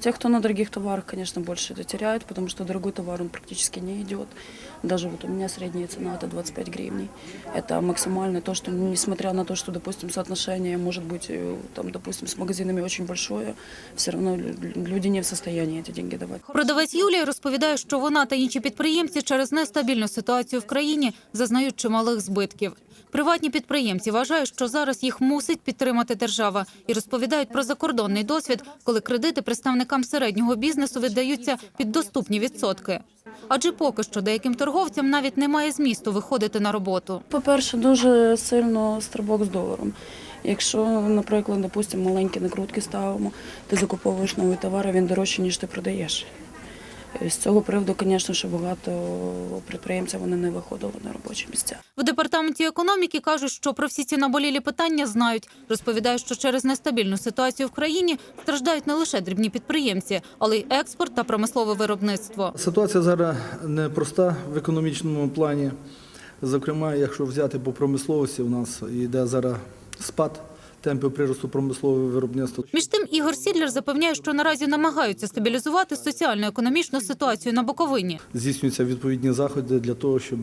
Те, кто на дорогих товарах, конечно, больше это теряют, потому что дорогой товар, он практически не идет. Даже вот у меня средняя цена это 25 гривен. Это максимально то, что несмотря на то, что, допустим, соотношение может быть, э, там, допустим, с магазинами очень большое, все равно лю- люди не в состоянии эти деньги давать. Продавець Юлія розповідає, що вона та інші підприємці через нестабільну ситуацію в країні зазнають чималих збитків. Приватні підприємці вважають, що зараз їх мусить підтримати держава і розповідають про закордонний досвід, коли кредити представникам середнього бізнесу віддаються під доступні відсотки. Адже поки що деяким торговцям навіть немає змісту виходити на роботу. По-перше, дуже сильно стрибок з доларом. Якщо, наприклад, допустимо, маленькі накрутки ставимо, ти закуповуєш новий товар, він дорожче, ніж ти продаєш. З цього приводу, звісно, що багато підприємців вони не виходили на робочі місця. В департаменті економіки кажуть, що про всі ці наболілі питання знають. Розповідають, що через нестабільну ситуацію в країні страждають не лише дрібні підприємці, але й експорт та промислове виробництво. Ситуація зараз непроста в економічному плані. Зокрема, якщо взяти по промисловості, у нас йде зараз спад темпів приросту промислового виробництва. Між тим, Ігор Сідлер запевняє, що наразі намагаються стабілізувати соціально-економічну ситуацію на Буковині. Здійснюються відповідні заходи для того, щоб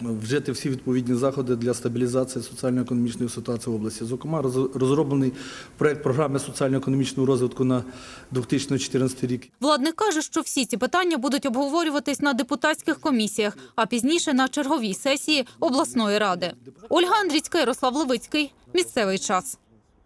вжити всі відповідні заходи для стабілізації соціально-економічної ситуації в області. Зокрема, роз- розроблений проект програми соціально-економічного розвитку на 2014 рік. Владник каже, що всі ці питання будуть обговорюватись на депутатських комісіях, а пізніше на черговій сесії обласної ради. Ольга Андрійська, Ярослав Левицький. Місцевий час.